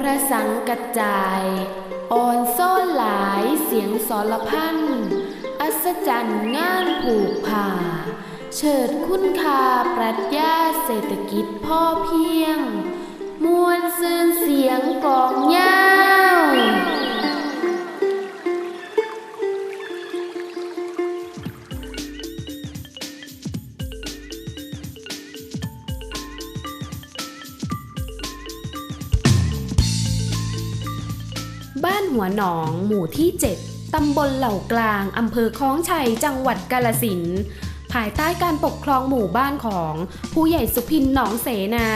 พระสังกัจจายอ่อนซ่อนหลายเสียงสรพันอัศจรรย์งานผูกผ่า เฉิดคุณคาปรัชญาเศรษฐกิจพ่อเพียง มวลซืนเสียงกลองยาว หัวหนอง หมู่ที่ 7 ตำบลเหล่ากลาง อำเภอคล้องชัย จังหวัดกาลสิน ภายใต้การปกครองหมู่บ้านของผู้ใหญ่สุพินหนองเสนา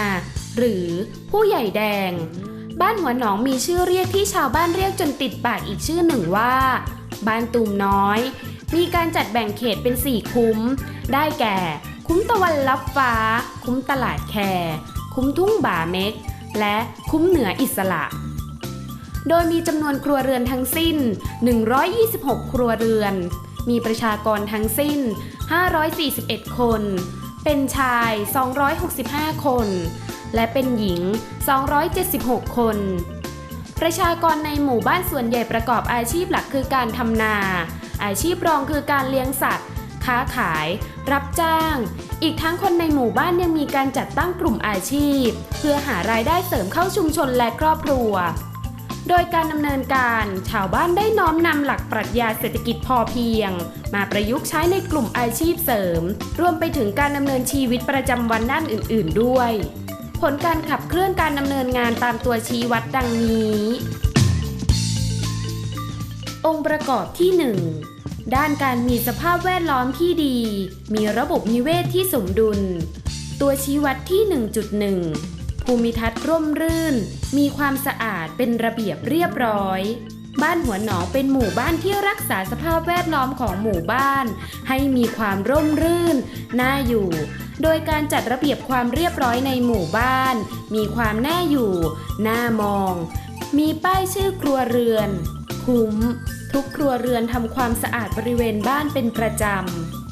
หรือผู้ใหญ่แดง บ้านหัวหนองมีชื่อเรียกที่ชาวบ้านเรียกจนติดปากอีกชื่อหนึ่งว่า บ้านตูมน้อย มีการจัดแบ่งเขตเป็น4คุ้ม ได้แก่ คุ้มตะวันลับฟ้า คุ้มตลาดแค คุ้มทุ่งบ่าเม็ก และคุ้มเหนืออิสระ โดยมีจำนวนครัวเรือนทั้งสิ้น 126 ครัวเรือน มีประชากรทั้งสิ้น 541 คน เป็นชาย 265 คน และเป็นหญิง 276 คน ประชากรในหมู่บ้านส่วนใหญ่ประกอบอาชีพหลักคือการทำนา อาชีพรองคือการเลี้ยงสัตว์ ค้าขาย รับจ้าง อีกทั้งคนในหมู่บ้านยังมีการจัดตั้งกลุ่มอาชีพ เพื่อหารายได้เสริมเข้าชุมชนและครอบครัว โดยการดำเนินการชาวบ้านได้น้อมนำหลักปรัชญาเศรษฐกิจพอเพียง มาประยุกต์ใช้ในกลุ่มอาชีพเสริม รวมไปถึงการดำเนินชีวิตประจำวันด้านอื่น ๆ ด้วย ผลการขับเคลื่อนการดำเนินงานตามตัวชี้วัดดังนี้ องค์ประกอบที่ 1 ด้านการมีสภาพแวดล้อมที่ดี มีระบบนิเวศที่สมดุล ตัวชี้วัดที่ 1.1 ภูมิทัศน์ร่มรื่น มีความสะอาดเป็นระเบียบเรียบร้อย บ้านหัวหนองเป็นหมู่บ้านที่รักษาสภาพแวดล้อมของหมู่บ้าน ให้มีความร่มรื่น น่าอยู่ โดยการจัดระเบียบความเรียบร้อยในหมู่บ้าน มีความน่าอยู่ น่ามอง มีป้ายชื่อครัวเรือน คุ้ม ทุกครัวเรือนทำความสะอาดบริเวณบ้านเป็นประจำ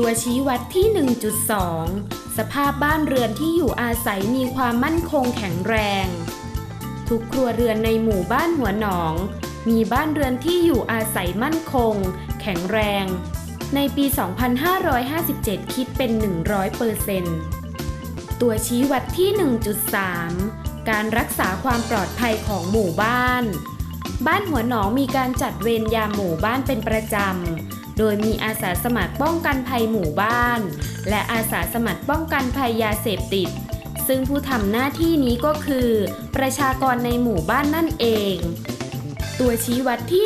ตัวชี้วัดที่ 1.2 สภาพบ้านเรือนที่อยู่อาศัยมีความมั่นคงแข็งแรง ทุกครัวเรือนในหมู่บ้านหัวหนอง มีบ้านเรือนที่อยู่อาศัยมั่นคง แข็งแรง ในปี 2557 คิดเป็น 100เปอร์เซนต์ตัวชี้วัดที่ 1.3 การรักษาความปลอดภัยของหมู่บ้าน บ้านหัวหนองมีการจัดเวรยามหมู่บ้านเป็นประจำ โดยมีอาสาสมัครป้องกันภัยหมู่บ้าน และอาสาสมัครป้องกันภัยยาเสพติด ซึ่งผู้ทำหน้าที่นี้ก็คือ ประชากรในหมู่บ้านนั่นเอง ตัวชี้วัดที่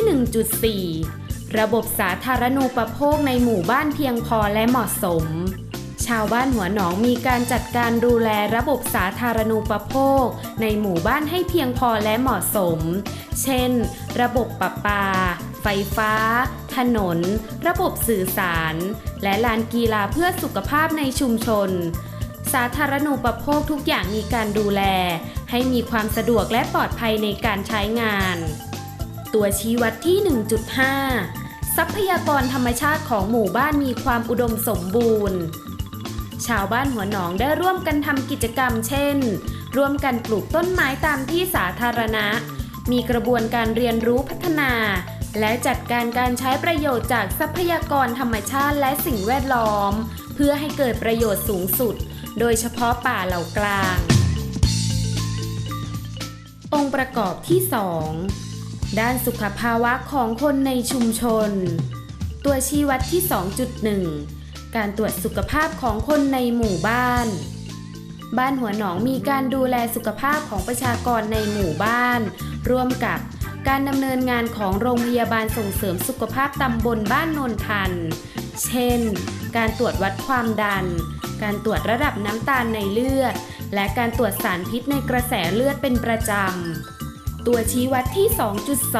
1.4 ระบบสาธารณูปโภคในหมู่บ้านเพียงพอและเหมาะสม ชาวบ้านหัวหนองมีการจัดการดูแลระบบสาธารณูปโภค ในหมู่บ้านให้เพียงพอและเหมาะสม เช่น ระบบประปา ไฟฟ้า ถนน ระบบสื่อสาร และลานกีฬาเพื่อสุขภาพในชุมชน สาธารณูปโภคทุกอย่างมีการดูแล ให้มีความสะดวกและปลอดภัยในการใช้งาน ตัวชี้วัดที่ 1.5 ทรัพยากรธรรมชาติของหมู่บ้านมีความอุดมสมบูรณ์ ชาวบ้านหัวหนองได้ร่วมกันทำกิจกรรมเช่น ร่วมกันปลูกต้นไม้ตามที่สาธารณะ มีกระบวนการเรียนรู้พัฒนา และจัดการการใช้ประโยชน์จากทรัพยากรธรรมชาติและสิ่งแวดล้อม เพื่อให้เกิดประโยชน์สูงสุด โดยเฉพาะป่าเหล่ากลาง องค์ประกอบที่ 2 ด้านสุขภาวะของคนในชุมชน ตัวชี้วัดที่ 2.1 การตรวจสุขภาพของคนในหมู่บ้าน บ้านหัวหนองมีการดูแลสุขภาพของประชากรในหมู่บ้าน ร่วมกับการดำเนินงานของโรงพยาบาลส่งเสริมสุขภาพตำบลบ้านนนทัน เช่น การตรวจวัดความดัน การตรวจระดับน้ำตาลในเลือด และการตรวจสารพิษในกระแสเลือดเป็นประจำ ตัวชี้วัดที่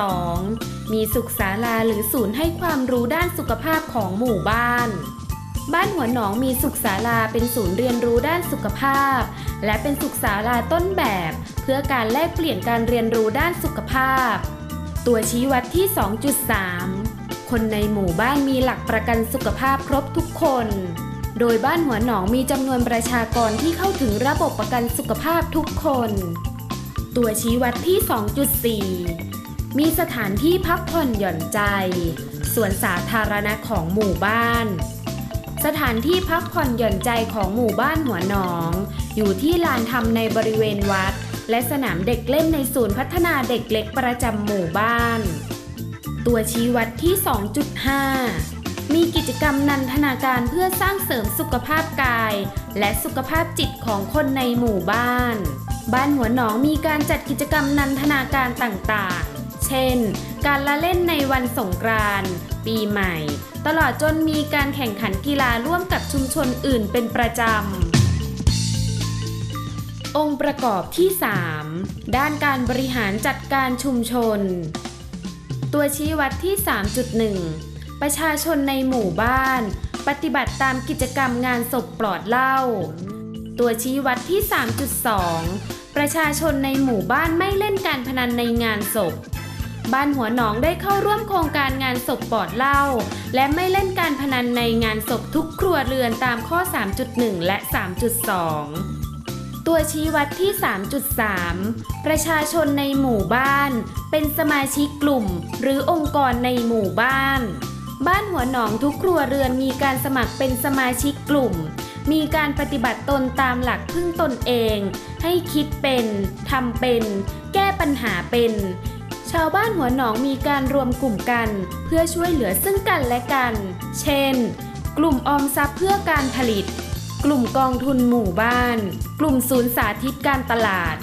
2.2 มีสุขศาลาหรือศูนย์ให้ความรู้ด้านสุขภาพของหมู่บ้าน บ้านหัวหนองมีสุขศาลาเป็นศูนย์เรียนรู้ด้านสุขภาพ และเป็นสุขศาลาต้นแบบ เพื่อการแลกเปลี่ยนการเรียนรู้ด้านสุขภาพ ตัวชี้วัดที่ 2.3 คนในหมู่บ้านมีหลักประกันสุขภาพครบทุกคน โดยบ้านหัวหนองมีจำนวนประชากรที่เข้าถึงระบบประกันสุขภาพทุกคน ตัวชี้วัดที่ 2.4 มีสถานที่พักผ่อนหย่อนใจ สวนสาธารณะของหมู่บ้าน สถานที่พักผ่อนหย่อนใจของหมู่บ้านหัวหนอง อยู่ที่ลานทำในบริเวณวัด และสนามเด็กเล่นในศูนย์พัฒนาเด็กเล็กประจำหมู่บ้าน ตัวชี้วัดที่ 2.5 มีกิจกรรมนันทนาการเพื่อสร้างเสริมสุขภาพกาย และสุขภาพจิตของคนในหมู่บ้าน บ้านหัวหนองมีการจัดกิจกรรมนันทนาการต่างๆ เช่น การละเล่นในวันสงกรานต์ปีใหม่ ตลอดจนมีการแข่งขันกีฬาร่วมกับชุมชนอื่นเป็นประจำ องค์ประกอบที่ 3 ด้านการบริหารจัดการชุมชน ตัวชี้วัดที่ 3.1 ประชาชนในหมู่บ้าน ปฏิบัติตามกิจกรรมงานศพปลอดเหล้า ตัวชี้วัดที่ 3.2 ประชาชนในหมู่บ้านไม่เล่นการพนันในงานศพ บ้านหัวหนองได้เข้าร่วมโครงการงานศพปอดเหล้าและไม่เล่นการพนันในงานศพทุกครัวเรือนตามข้อ 3.1 และ 3.2ตัวชี้วัดที่ 3.3 ประชาชนในหมู่บ้าน เป็นสมาชิกกลุ่ม หรือองค์กรในหมู่บ้าน บ้านหัวหนองทุกครัวเรือนมีการสมัครเป็นสมาชิกกลุ่ม มีการปฏิบัติตนตามหลักพึ่งตนเอง ให้คิดเป็น ทำเป็น แก้ปัญหาเป็น ชาวบ้านหัวหนองมีการรวมกลุ่มกัน เพื่อช่วยเหลือซึ่งกันและกัน เช่น กลุ่มออมทรัพย์เพื่อการผลิต กลุ่มกองทุนหมู่บ้าน กลุ่มศูนย์สาธิตการตลาด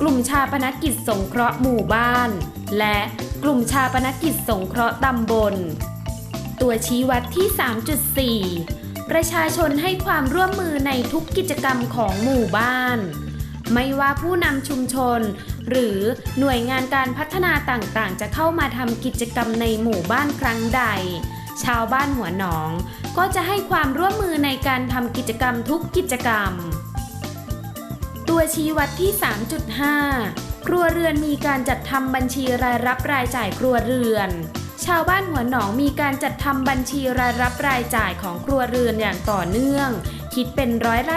กลุ่มชาปนกิจสงเคราะห์หมู่บ้าน และกลุ่มชาปนกิจสงเคราะห์ตำบล ตัวชี้วัดที่ 3.4 ประชาชนให้ความร่วมมือในทุกกิจกรรมของหมู่บ้าน ไม่ว่าผู้นำชุมชน หรือหน่วยงานการพัฒนาต่างๆ จะเข้ามาทำกิจกรรมในหมู่บ้านครั้งใด ชาวบ้านหัวหนอง ก็จะให้ความร่วมมือในการทำกิจกรรมทุกกิจกรรม ตัวชี้วัดที่ 3.5 ครัวเรือนมีการจัดทำบัญชีรายรับรายจ่ายครัวเรือนชาวบ้านหัวหนองมีการจัดทำบัญชีรายรับรายจ่ายของครัวเรือนอย่างต่อเนื่อง คิดเป็นร้อยละ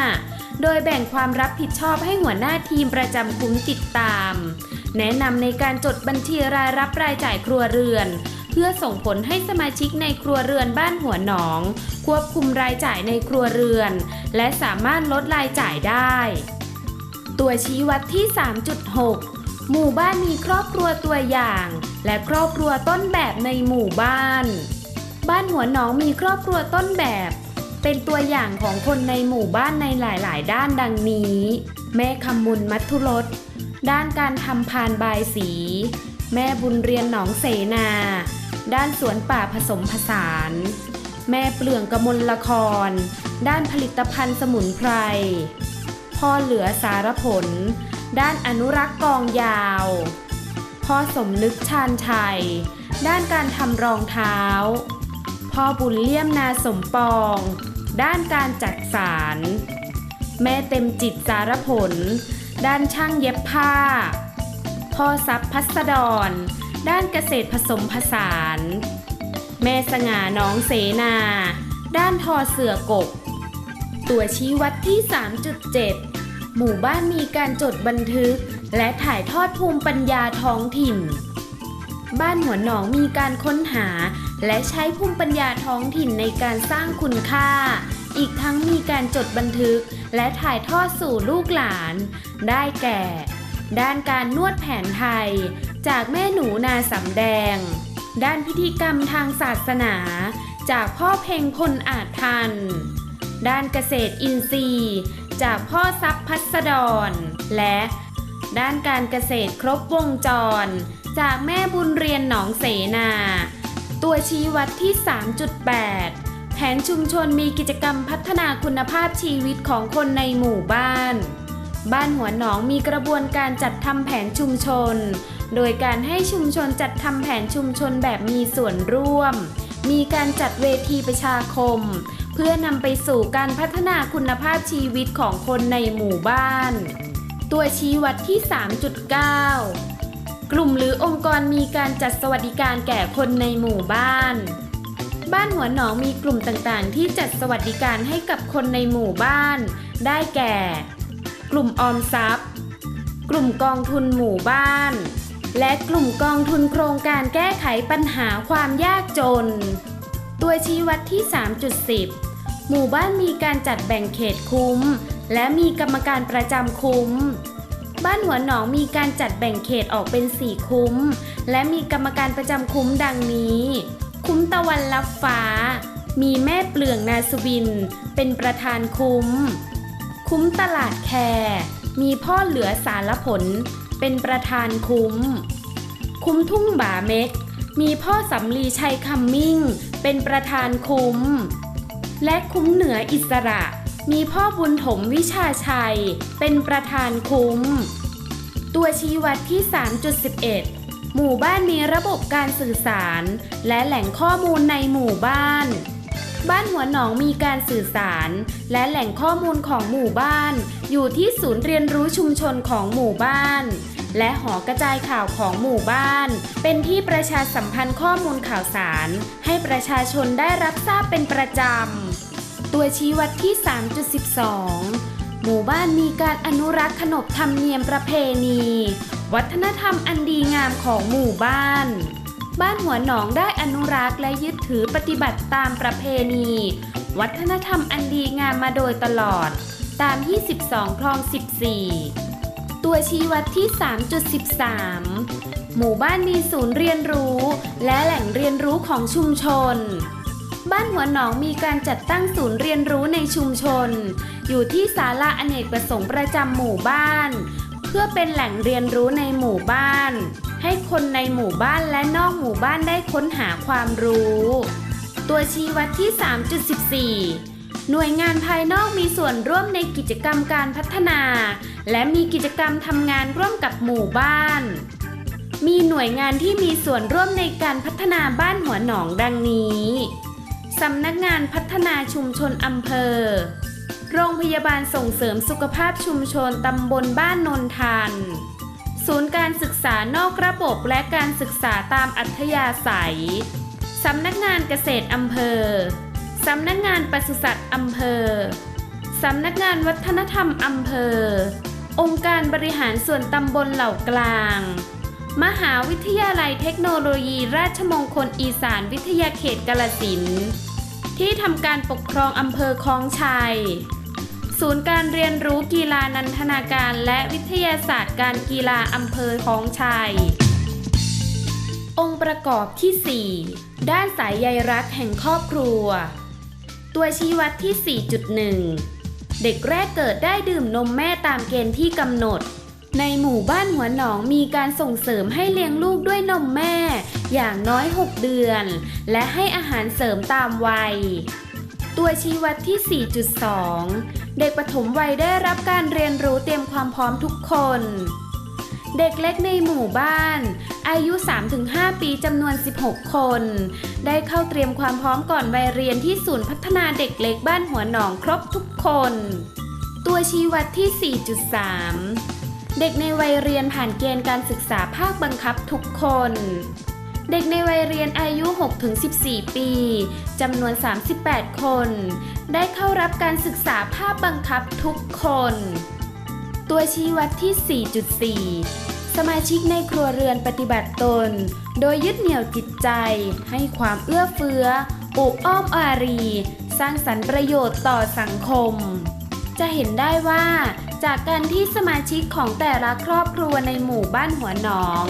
75 โดยแบ่งความรับผิดชอบให้หัวหน้าทีมประจำคุ้มติดตาม แนะนำในการจดบัญชีรายรับรายจ่ายครัวเรือน เพื่อส่งผลให้สมาชิกในครัวเรือนบ้านหัวหนอง ควบคุมรายจ่ายในครัวเรือน และสามารถลดรายจ่ายได้ ตัวชี้วัดที่ 3.6 หมู่บ้านมีครอบครัวตัวอย่าง และครอบครัวต้นแบบในหมู่บ้าน บ้านหัวหนองมีครอบครัวต้นแบบ เป็นตัวอย่างของคนในหมู่บ้านในหลาย ๆ ด้านดังนี้ แม่คำมุนมัทุรสด้านการทำพานบายสี แม่บุญเรียนหนองเสนา ด้านสวนป่าผสมผสาน แม่เปลืองกมลละคร ด้านผลิตภัณฑ์สมุนไพร พ่อเหลือสารผล ด้านอนุรักษ์กองยาว พ่อสมนึกชาญชัย ด้านการทำรองเท้า พ่อบุญเลี่ยมนาสมปอง ด้านการจัดสาร แม่เต็มจิตสารผล ด้านช่างเย็บผ้า พ่อซับพัสดร ด้านเกษตรผสมผสาน แม่สง่าน้องเสนา ด้านทอเสือกบตัวชี้วัดที่ 3.7 หมู่บ้านมีการจดบันทึก และถ่ายทอดภูมิปัญญาท้องถิ่น บ้านหัวหนองมีการค้นหา และใช้ภูมิปัญญาท้องถิ่นในการสร้างคุณค่า อีกทั้งมีการจดบันทึก และถ่ายทอดสู่ลูกหลาน ได้แก่ ด้านการนวดแผนไทย จากแม่หนูนาสำแดง ด้านพิธีกรรมทางศาสนา จากพ่อเพ็งพลอาจทัน ด้านเกษตรอินทรีย์ จากพ่อทรัพย์พัสดร และ ด้านการเกษตรครบวงจร จากแม่บุญเรียนหนองเสนา ตัวชี้วัดที่ 3.8 แผนชุมชนมีกิจกรรมพัฒนาคุณภาพชีวิตของคนในหมู่บ้าน บ้านหัวหนองมีกระบวนการจัดทำแผนชุมชน โดยการให้ชุมชนจัดทำแผนชุมชนแบบมีส่วนร่วม มีการจัดเวทีประชาคม เพื่อนำไปสู่การพัฒนาคุณภาพชีวิตของคนในหมู่บ้าน ตัวชี้วัดที่ 3.9 กลุ่มหรือองค์กรมีการจัดสวัสดิการแก่คนในหมู่บ้าน บ้านหัวหนองมีกลุ่มต่างๆ ที่จัดสวัสดิการให้กับคนในหมู่บ้าน ได้แก่ กลุ่มออมทรัพย์ กลุ่มกองทุนหมู่บ้าน และกลุ่มกองทุนโครงการแก้ไขปัญหาความยากจน ตัวชี้วัดที่ 3.10 หมู่บ้านมีการจัดแบ่งเขตคุ้ม และมีกรรมการประจำคุ้ม บ้านหัวหนองมีการจัดแบ่งเขตออกเป็น4คุ้ม และมีกรรมการประจำคุ้มดังนี้ คุ้มตะวันลับฟ้า มีแม่เปลืองนาสุบิน เป็นประธานคุ้ม คุ้มตลาดแคร์มีพ่อเหลือสารผล เป็นประธานคุ้ม คุ้มทุ่งบ่าเม็ก มีพ่อสำลีชัยคำมิ่ง เป็นประธานคุ้ม และคุ้มเหนืออิสระ มีพ่อบุญถมวิชาชัย เป็นประธานคุ้ม ตัวชี้วัดที่ 3.11 หมู่บ้านมีระบบการสื่อสาร และแหล่งข้อมูลในหมู่บ้าน บ้านหัวหนองมีการสื่อสาร และแหล่งข้อมูลของหมู่บ้าน อยู่ที่ศูนย์เรียนรู้ชุมชนของหมู่บ้าน และหอกระจายข่าวของหมู่บ้าน เป็นที่ประชาสัมพันธ์ข้อมูลข่าวสาร ให้ประชาชนได้รับทราบเป็นประจำ ตัวชี้วัดที่ 3.12 หมู่บ้านมีการอนุรักษ์ขนบธรรมเนียมประเพณี วัฒนธรรมอันดีงามของหมู่บ้าน บ้านหัวหนองได้อนุรักษ์และยึดถือปฏิบัติตามประเพณี วัฒนธรรมอันดีงามมาโดยตลอด ตาม 22 คลอง 14 ตัวชี้วัดที่ 3.13 หมู่บ้านมีศูนย์เรียนรู้ และแหล่งเรียนรู้ของชุมชน บ้านหัวหนองมีการจัดตั้งศูนย์เรียนรู้ในชุมชน อยู่ที่ศาลาอเนกประสงค์ประจำหมู่บ้าน เพื่อเป็นแหล่งเรียนรู้ในหมู่บ้าน ให้คนในหมู่บ้านและนอกหมู่บ้านได้ค้นหาความรู้ ตัวชี้วัดที่ 3.14หน่วยงานภายนอกมีส่วนร่วมในกิจกรรมการพัฒนา และมีกิจกรรมทำงานร่วมกับหมู่บ้าน มีหน่วยงานที่มีส่วนร่วมในการพัฒนาบ้านหัวหนองดังนี้ สำนักงานพัฒนาชุมชนอำเภอ โรงพยาบาลส่งเสริมสุขภาพชุมชนตำบลบ้านนนทันศูนย์การศึกษานอกระบบและการศึกษาตามอัธยาศัย สำนักงานเกษตรอำเภอ สำนักงานปศุสัตว์อำเภอ สำนักงานวัฒนธรรมอำเภอ องค์การบริหารส่วนตำบลเหล่ากลาง มหาวิทยาลัยเทคโนโลยีราชมงคลอีสานวิทยาเขตกาลสินธุ์ ที่ทำการปกครองอำเภอคลองชัย ศูนย์การเรียนรู้กีฬานันทนาการและวิทยาศาสตร์การกีฬาอำเภอคลองชัย องค์ประกอบที่ 4 ด้านสายใยรักแห่งครอบครัว ตัวชี้วัดที่ 4.1 เด็กแรกเกิดได้ดื่มนมแม่ตามเกณฑ์ที่กำหนด ในหมู่บ้านหัวหนองมีการส่งเสริมให้เลี้ยงลูกด้วยนมแม่ อย่างน้อย 6 เดือน และให้อาหารเสริมตามวัย ตัวชี้วัดที่ 4.2 เด็กปฐมวัยได้รับการเรียนรู้เตรียมความพร้อมทุกคน เด็กเล็กในหมู่บ้าน อายุ 3-5 ปีจำนวน 16 คน ได้เข้าเตรียมความพร้อมก่อนวัยเรียนที่ศูนย์พัฒนาเด็กเล็กบ้านหัวหนองครบทุกคน ตัวชี้วัดที่ 4.3 เด็กในวัยเรียนผ่านเกณฑ์การศึกษาภาคบังคับทุกคน เด็กในวัยเรียนอายุ 6-14 ปีจำนวน 38 คน ได้เข้ารับการศึกษาภาคบังคับทุกคน ตัวชี้วัดที่ 4.4 สมาชิกในครัวเรือนปฏิบัติตน โดยยึดเหนี่ยวจิตใจ ให้ความเอื้อเฟื้ออบอ้อมอารี สร้างสรรค์ประโยชน์ต่อสังคม จะเห็นได้ว่า จากการที่สมาชิกของแต่ละครอบครัวในหมู่บ้านหัวหนอง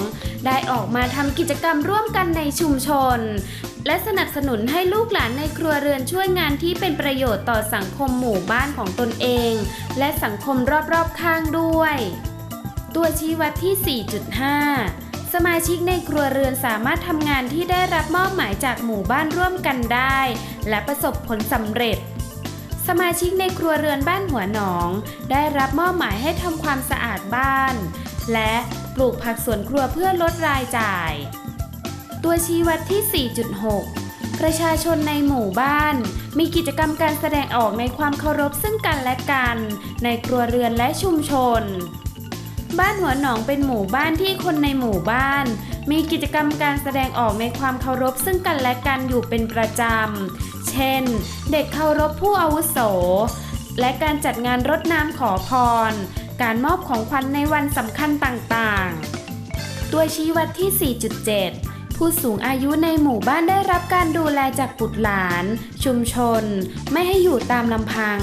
ได้ออกมาทำกิจกรรมร่วมกันในชุมชน และสนับสนุนให้ลูกหลานในครัวเรือนช่วยงานที่เป็นประโยชน์ต่อสังคมหมู่บ้านของตนเอง และสังคมรอบๆข้างด้วย ตัวชี้วัดที่ 4.5สมาชิกในครัวเรือนสามารถทำงานที่ได้รับมอบหมายจากหมู่บ้านร่วมกันได้ และประสบผลสำเร็จ สมาชิกในครัวเรือนบ้านหัวหนอง ได้รับมอบหมายให้ทำความสะอาดบ้าน และปลูกผักสวนครัวเพื่อลดรายจ่าย ตัวชี้วัดที่ 4.6 ประชาชนในหมู่บ้าน มีกิจกรรมการแสดงออกในความเคารพซึ่งกันและกัน ในครัวเรือนและชุมชน บ้านหัวหนองเป็นหมู่บ้านที่คนในหมู่บ้านมีกิจกรรมการแสดงออกในความเคารพซึ่งกันและกันอยู่เป็นประจำ เช่น เด็กเคารพผู้อาวุโส และการจัดงานรดน้ำขอพร การมอบของขวัญในวันสำคัญต่างๆ ตัวชี้วัดที่ 4.7 ผู้สูงอายุในหมู่บ้านได้รับการดูแลจากบุตรหลาน ชุมชน ไม่ให้อยู่ตามลำพัง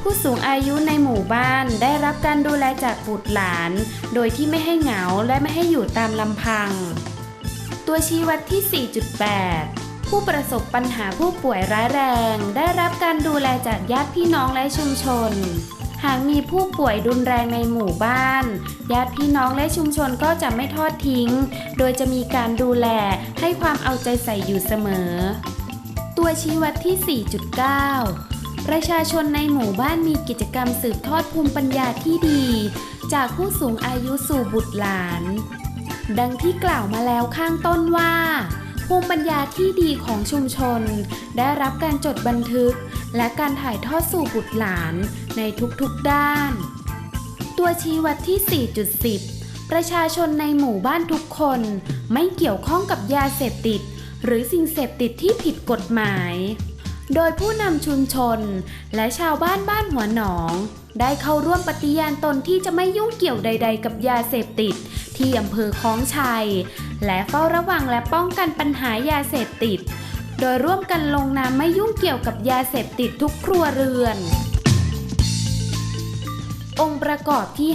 ผู้สูงอายุในหมู่บ้านได้รับการดูแลจากบุตรหลาน โดยที่ไม่ให้เหงาและไม่ให้อยู่ตามลำพัง ตัวชี้วัดที่ 4.8 ผู้ประสบปัญหาผู้ป่วยร้ายแรง ได้รับการดูแลจากญาติพี่น้องและชุมชน หากมีผู้ป่วยรุนแรงในหมู่บ้าน ญาติพี่น้องและชุมชนก็จะไม่ทอดทิ้ง โดยจะมีการดูแลให้ความเอาใจใส่อยู่เสมอ ตัวชี้วัดที่ 4.9ประชาชนในหมู่บ้านมีกิจกรรมสืบทอดภูมิปัญญาที่ดี จากผู้สูงอายุสู่บุตรหลาน ดังที่กล่าวมาแล้วข้างต้นว่า ภูมิปัญญาที่ดีของชุมชน ได้รับการจดบันทึก และการถ่ายทอดสู่บุตรหลานในทุกๆด้าน ตัวชี้วัดที่ 4.10 ประชาชนในหมู่บ้านทุกคน ไม่เกี่ยวข้องกับยาเสพติด หรือสิ่งเสพติดที่ผิดกฎหมาย โดยผู้นำชุมชน และชาวบ้านบ้านหัวหนอง ได้เข้าร่วมปฏิญาณตนที่จะไม่ยุ่งเกี่ยวใด ๆ กับยาเสพติด ที่อำเภอคลองชัย และเฝ้าระวังและป้องกันปัญหายาเสพติด โดยร่วมกันลงนามไม่ยุ่งเกี่ยวกับยาเสพติดทุกครัวเรือน องค์ประกอบที่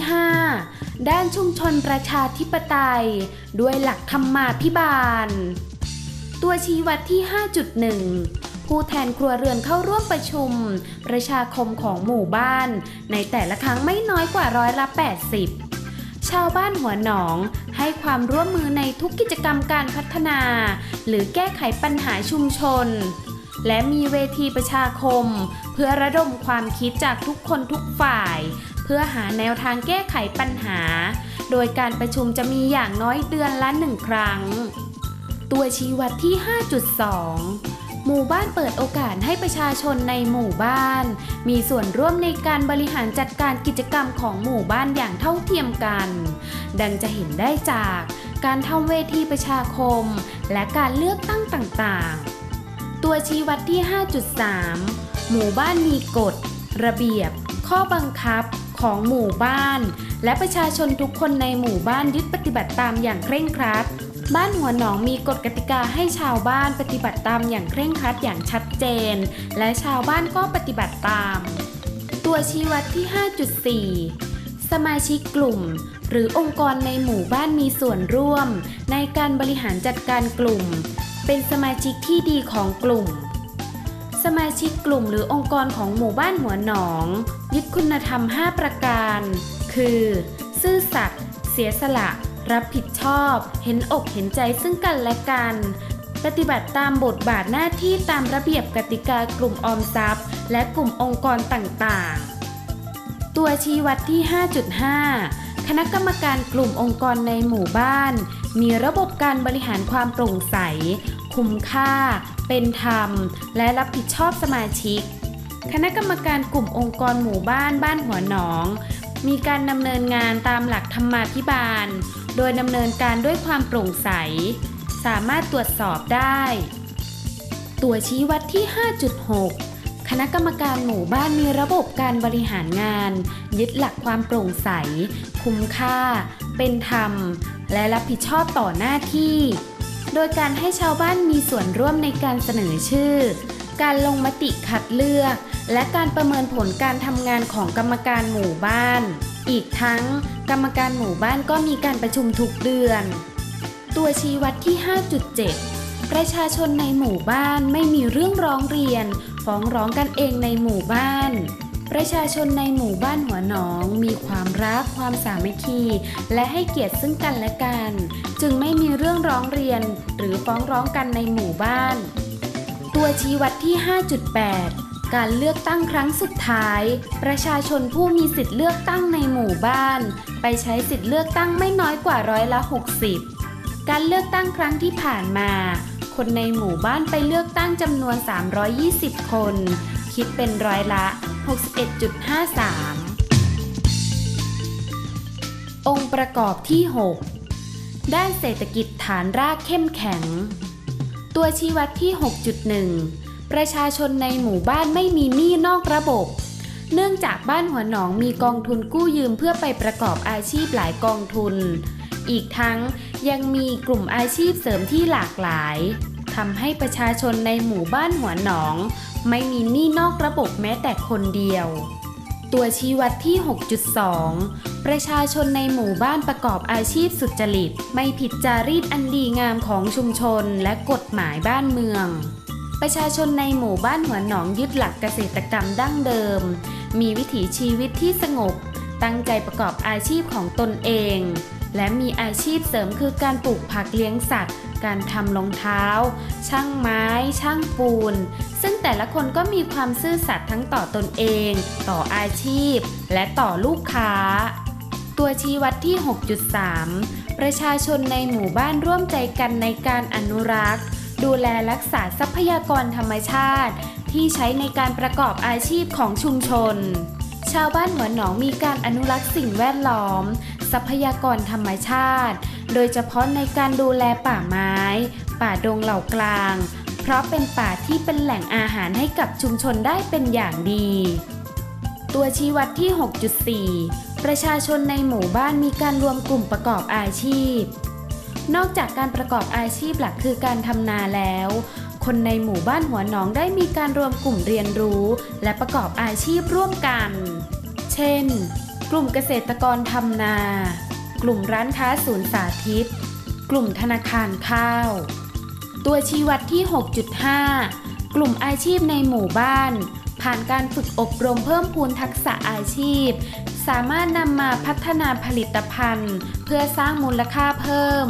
5 ด้านชุมชนประชาธิปไตย ด้วยหลักธรรมาภิบาล ตัวชี้วัดที่ 5.1ผู้แทนครัวเรือนเข้าร่วมประชุม ประชาคมของหมู่บ้าน ในแต่ละครั้งไม่น้อยกว่าร้อยละ 80 ชาวบ้านหัวหนอง ให้ความร่วมมือในทุกกิจกรรมการพัฒนา หรือแก้ไขปัญหาชุมชน และมีเวทีประชาคม เพื่อระดมความคิดจากทุกคนทุกฝ่าย เพื่อหาแนวทางแก้ไขปัญหา โดยการประชุมจะมีอย่างน้อยเดือนละหนึ่งครั้ง ตัวชี้วัดที่ 5.2 หมู่บ้านเปิดโอกาสให้ประชาชนในหมู่บ้าน มีส่วนร่วมในการบริหารจัดการกิจกรรมของหมู่บ้านอย่างเท่าเทียมกัน ดังจะเห็นได้จากการทำเวทีประชาคม และการเลือกตั้งต่างๆ ตัวชี้วัดที่ 5.3 หมู่บ้านมีกฎ ระเบียบ ข้อบังคับของหมู่บ้าน และประชาชนทุกคนในหมู่บ้านยึดปฏิบัติตามอย่างเคร่งครัด บ้านหัวหนองมีกฎกติกาให้ชาวบ้านปฏิบัติตามอย่างเคร่งครัดอย่างชัดเจน และชาวบ้านก็ปฏิบัติตาม ตัวชี้วัดที่ 5.4 สมาชิกกลุ่ม หรือองค์กรในหมู่บ้านมีส่วนร่วม ในการบริหารจัดการกลุ่ม เป็นสมาชิกที่ดีของกลุ่ม สมาชิกกลุ่มหรือองค์กรของหมู่บ้านหัวหนอง ยึดคุณธรรม 5 ประการ คือ ซื่อสัตย์เสียสละ รับผิดชอบ เห็นอกเห็นใจซึ่งกันและกัน ปฏิบัติตามบทบาทหน้าที่ตามระเบียบกติกากลุ่มออมทรัพย์ และกลุ่มองค์กรต่างๆ ตัวชี้วัดที่ 5.5 คณะกรรมการกลุ่มองค์กรในหมู่บ้าน มีระบบการบริหารความโปร่งใส คุ้มค่า เป็นธรรม และรับผิดชอบสมาชิก คณะกรรมการกลุ่มองค์กรหมู่บ้านบ้านหัวหนองมีการดำเนินงานตามหลักธรรมาภิบาล โดยดำเนินการด้วยความโปร่งใส สามารถตรวจสอบได้ ตัวชี้วัดที่ 5.6 คณะกรรมการหมู่บ้านมีระบบการบริหารงาน ยึดหลักความโปร่งใส คุ้มค่า เป็นธรรม และรับผิดชอบต่อหน้าที่ โดยการให้ชาวบ้านมีส่วนร่วมในการเสนอชื่อ การลงมติคัดเลือก และการประเมินผลการทำงานของกรรมการหมู่บ้าน อีกทั้ง กรรมการหมู่บ้านก็มีการประชุมทุกเดือน ตัวชี้วัดที่ 5.7 ประชาชนในหมู่บ้านไม่มีเรื่องร้องเรียน ฟ้องร้องกันเองในหมู่บ้านประชาชนในหมู่บ้านหัวหนองมีความรักความสามัคคี และให้เกียรติซึ่งกันและกัน จึงไม่มีเรื่องร้องเรียนหรือฟ้องร้องกันในหมู่บ้าน ตัวชี้วัดที่ 5.8 การเลือกตั้งครั้งสุดท้าย ประชาชนผู้มีสิทธิ์เลือกตั้งในหมู่บ้าน ไปใช้สิทธิ์เลือกตั้งไม่น้อยกว่าร้อยละ 60 การเลือกตั้งครั้งที่ผ่านมา คนในหมู่บ้านไปเลือกตั้งจำนวน 320 คน คิดเป็นร้อยละ 61.53องค์ประกอบที่ 6 ด้านเศรษฐกิจฐานรากเข้มแข็ง ตัวชี้วัดที่ 6.1 ประชาชนในหมู่บ้านไม่มีหนี้นอกระบบ เนื่องจากบ้านหัวหนองมีกองทุนกู้ยืมเพื่อไปประกอบอาชีพหลายกองทุน อีกทั้งยังมีกลุ่มอาชีพเสริมที่หลากหลายทำให้ประชาชนในหมู่บ้านหัวหนอง ไม่มีหนี้นอกระบบแม้แต่คนเดียว ตัวชี้วัดที่ 6.2 ประชาชนในหมู่บ้านประกอบอาชีพสุจริต ไม่ผิดจารีตอันดีงามของชุมชนและกฎหมายบ้านเมือง ประชาชนในหมู่บ้านหัวหนองยึดหลักเกษตรกรรมดั้งเดิม มีวิถีชีวิตที่สงบ ตั้งใจประกอบอาชีพของตนเอง และมีอาชีพเสริมคือการปลูกผักเลี้ยงสัตว์ การทำรองเท้า ช่างไม้ ช่างปูน ซึ่งแต่ละคนก็มีความซื่อสัตย์ทั้งต่อตนเอง ต่ออาชีพ และต่อลูกค้า ตัวชี้วัดที่ 6.3 ประชาชนในหมู่บ้านร่วมใจกันในการอนุรักษ์ ดูแลรักษาทรัพยากรธรรมชาติ ที่ใช้ในการประกอบอาชีพของชุมชนชาวบ้านหัวหนองมีการอนุรักษ์สิ่งแวดล้อม ทรัพยากรธรรมชาติ โดยเฉพาะในการดูแลป่าไม้ ป่าดงเหล่ากลาง เพราะเป็นป่าที่เป็นแหล่งอาหารให้กับชุมชนได้เป็นอย่างดี ตัวชี้วัดที่ 6.4 ประชาชนในหมู่บ้านมีการรวมกลุ่มประกอบอาชีพ นอกจากการประกอบอาชีพหลักคือการทำนาแล้วคนในหมู่บ้านหัวหนองได้มีการรวมกลุ่มเรียนรู้ และประกอบอาชีพร่วมกัน เช่น กลุ่มเกษตรกรทำนา กลุ่มร้านค้าศูนย์สาธิต กลุ่มธนาคารข้าว ตัวชี้วัดที่ 6.5 กลุ่มอาชีพในหมู่บ้าน ผ่านการฝึกอบรมเพิ่มพูนทักษะอาชีพ สามารถนำมาพัฒนาผลิตภัณฑ์ เพื่อสร้างมูลค่าเพิ่ม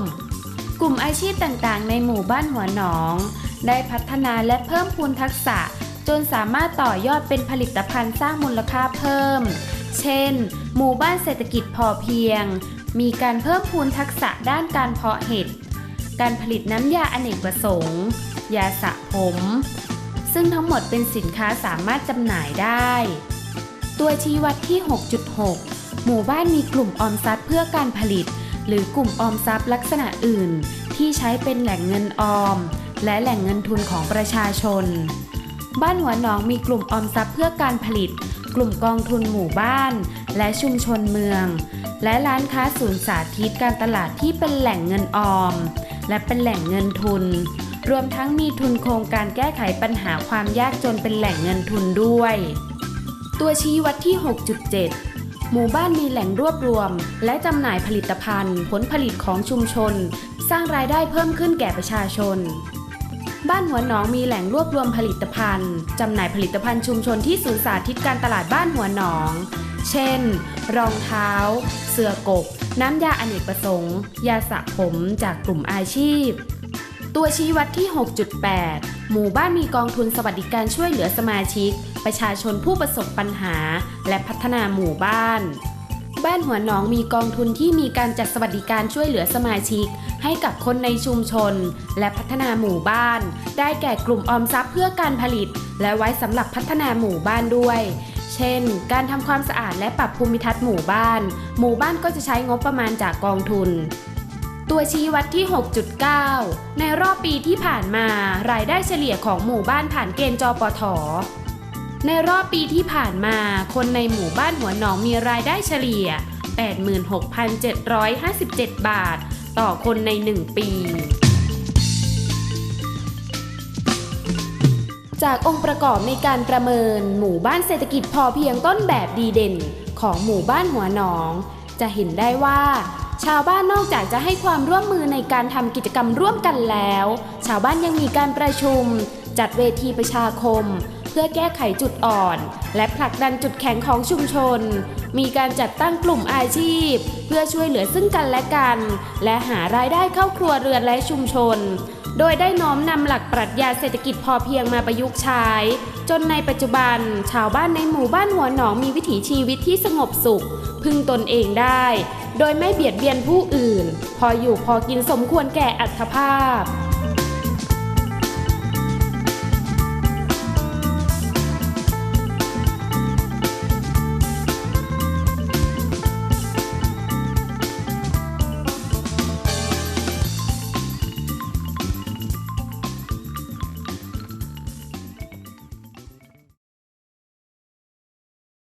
กลุ่มอาชีพต่างๆ ในหมู่บ้านหัวหนอง ได้พัฒนาและเพิ่มพูนทักษะ จนสามารถต่อยอดเป็นผลิตภัณฑ์สร้างมูลค่าเพิ่ม เช่น หมู่บ้านเศรษฐกิจพอเพียง มีการเพิ่มพูนทักษะด้านการเพาะเห็ด การผลิตน้ำยาอเนกประสงค์ ยาสระผม ซึ่งทั้งหมดเป็นสินค้าสามารถจำหน่ายได้ ตัวชี้วัดที่ 6.6 หมู่บ้านมีกลุ่มออมทรัพย์เพื่อการผลิต หรือกลุ่มออมทรัพย์ลักษณะอื่น ที่ใช้เป็นแหล่งเงินออม และแหล่งเงินทุนของประชาชน บ้านหัวหนองมีกลุ่มออมทรัพย์เพื่อการผลิต กลุ่มกองทุนหมู่บ้าน และชุมชนเมือง และร้านค้าศูนย์สาธิตการตลาดที่เป็นแหล่งเงินออม และเป็นแหล่งเงินทุน รวมทั้งมีทุนโครงการแก้ไขปัญหาความยากจนเป็นแหล่งเงินทุนด้วย ตัวชี้วัดที่ 6.7หมู่บ้านมีแหล่งรวบรวม และจำหน่ายผลิตภัณฑ์ ผลผลิตของชุมชน สร้างรายได้เพิ่มขึ้นแก่ประชาชน บ้านหัวหนองมีแหล่งรวบรวมผลิตภัณฑ์ จำหน่ายผลิตภัณฑ์ชุมชนที่ศูนย์สาธิตการตลาดบ้านหัวหนอง เช่น รองเท้า เสื้อกกน้ำยาอเนกประสงค์ ยาสระผมจากกลุ่มอาชีพ ตัวชี้วัดที่ 6.8 หมู่บ้านมีกองทุนสวัสดิการช่วยเหลือสมาชิก ประชาชนผู้ประสบปัญหา และพัฒนาหมู่บ้าน บ้านหัวหนองมีกองทุนที่มีการจัดสวัสดิการช่วยเหลือสมาชิก ให้กับคนในชุมชน และพัฒนาหมู่บ้าน ได้แก่กลุ่มออมทรัพย์เพื่อการผลิต และไว้สำหรับพัฒนาหมู่บ้านด้วย เช่น การทำความสะอาดและปรับภูมิทัศน์หมู่บ้าน หมู่บ้านก็จะใช้งบประมาณจากกองทุนตัวชี้วัดที่ 6.9 ในรอบปีที่ผ่านมา รายได้เฉลี่ยของหมู่บ้านผ่านเกณฑ์จปท ในรอบปีที่ผ่านมา คนในหมู่บ้านหัวหนองมีรายได้เฉลี่ย 86,757 บาท ต่อคนใน 1 ปีจากองค์ประกอบในการประเมิน หมู่บ้านเศรษฐกิจพอเพียงต้นแบบดีเด่น ของหมู่บ้านหัวหนอง จะเห็นได้ว่า ชาวบ้านนอกจากจะให้ความร่วมมือในการทำกิจกรรมร่วมกันแล้ว ชาวบ้านยังมีการประชุม จัดเวทีประชาคม เพื่อแก้ไขจุดอ่อน และผลักดันจุดแข็งของชุมชน มีการจัดตั้งกลุ่มอาชีพ เพื่อช่วยเหลือซึ่งกันและกัน และหารายได้เข้าครัวเรือนและชุมชน โดยได้น้อมนำหลักปรัชญาเศรษฐกิจพอเพียงมาประยุกต์ใช้ จนในปัจจุบัน ชาวบ้านในหมู่บ้านหัวหนองมีวิถีชีวิตที่สงบสุข พึ่งตนเองได้ โดยไม่เบียดเบียนผู้อื่น พออยู่พอกินสมควรแก่อัตภาพ